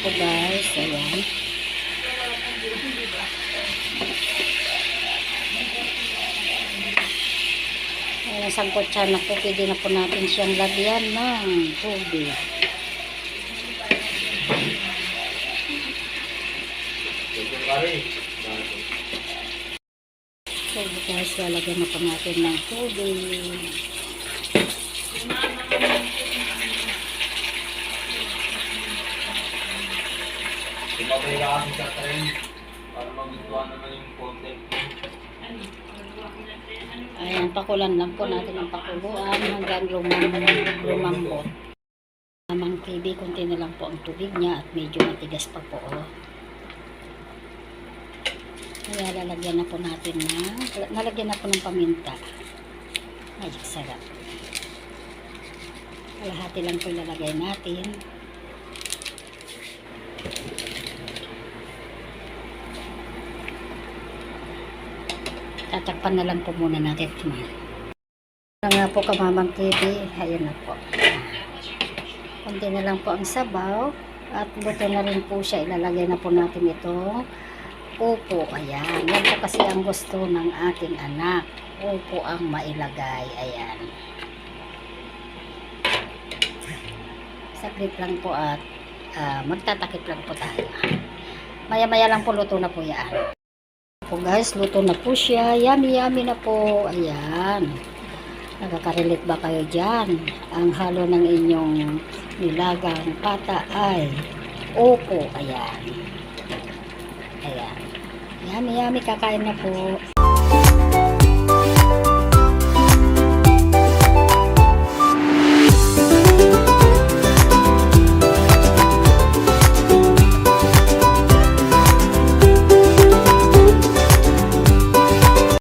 po guys. Ayan. Ayan, sangkot siya na po. Pwede na po natin siyang lagyan ng tubig. So guys, lalagyan na po natin ng tubig. Ka kami sa trend para magustuhan naman yung content mo. Ayan, pakulan lang po natin ang pakuluan hanggang lumam, lumambot. Tamang TV, konti na lang po ang tubig niya at medyo matigas pa po. Oh. Kaya lalagyan na po natin na, nalagyan na po ng paminta. Ay, sarap. Kalahati lang po ilalagay natin. Tatakpan na lang po muna natin ito. Na nga po kamamang TV. Ayan na po. Kunti na lang po ang sabaw. At buto na rin po siya. Ilalagay na po natin itong upo. Ayan. Yan po kasi ang gusto ng aking anak. Upo ang mailagay. Ayan. Saglit lang po at ah, magtatakip lang po tayo. Maya-maya lang po luto na po yan po guys, luto na po siya. Yummy, yummy na po. Ayan. Nakaka-relate ba kayo dyan? Ang halo ng inyong nilagang pata ay opo. Ayan. Ayan. Yummy, yummy. Kakain na po.